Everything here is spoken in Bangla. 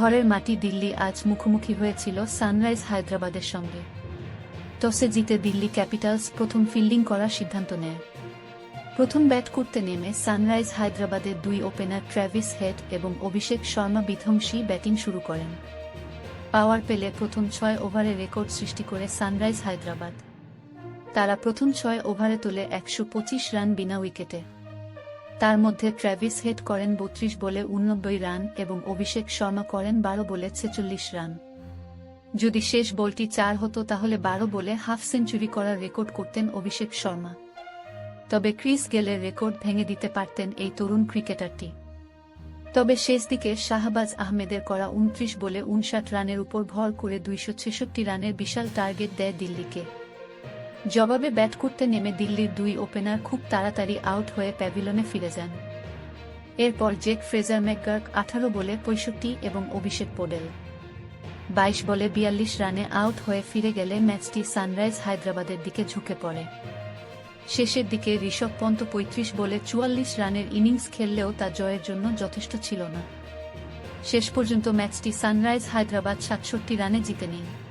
ঘরের মাটি দিল্লি আজ মুখোমুখি হয়েছিল সানরাইজ হায়দ্রাবাদের সঙ্গে। টসে জিতে দিল্লি ক্যাপিটালস প্রথম ফিল্ডিং করার সিদ্ধান্ত নেয়। প্রথম ব্যাট করতে নেমে সানরাইজ হায়দ্রাবাদের দুই ওপেনার ট্র্যাভিস হেড এবং অভিষেক শর্মা বিধ্বংসী ব্যাটিং শুরু করেন। পাওয়ার পেলে প্রথম ছয় ওভারে রেকর্ড সৃষ্টি করে সানরাইজ হায়দ্রাবাদ। তারা প্রথম ছয় ওভারে তোলে একশো পঁচিশ রান বিনা উইকেটে। তার মধ্যে ট্র্যাভিস হেড করেন বত্রিশ বলে উননব্বই রান এবং অভিষেক শর্মা করেন বারো বলে ছেচল্লিশ রান। যদি শেষ বলটি চার হতো তাহলে বারো বলে হাফ সেঞ্চুরি করার রেকর্ড করতেন অভিষেক শর্মা। তবে ক্রিস গেলের রেকর্ড ভেঙে দিতে পারতেন এই তরুণ ক্রিকেটারটি। তবে শেষ দিকে শাহবাজ আহমেদের করা উনত্রিশ বলে উনষাট রানের উপর ভর করে দুইশো ছেষট্টি রানের বিশাল টার্গেট দেয় দিল্লিকে। জবাবে ব্যাট করতে নেমে দিল্লির দুই ওপেনার খুব তাড়াতাড়ি আউট হয়ে প্যাভিলনে ফিরে যান। এরপর জেক ফ্রেজার ম্যাকগার্ক আঠারো বলে পঁয়ষট্টি এবং অভিষেক পোডেল। বাইশ বলে বিয়াল্লিশ রানে আউট হয়ে ফিরে গেলে ম্যাচটি সানরাইজ হায়দ্রাবাদের দিকে ঝুঁকে পড়ে। শেষের দিকে ঋষভ পন্ত পঁয়ত্রিশ বলে চুয়াল্লিশ রানের ইনিংস খেললেও তা জয়ের জন্য যথেষ্ট ছিল না। শেষ পর্যন্ত ম্যাচটি সানরাইজ হায়দ্রাবাদ সাতষট্টি রানে জিতে নেয়।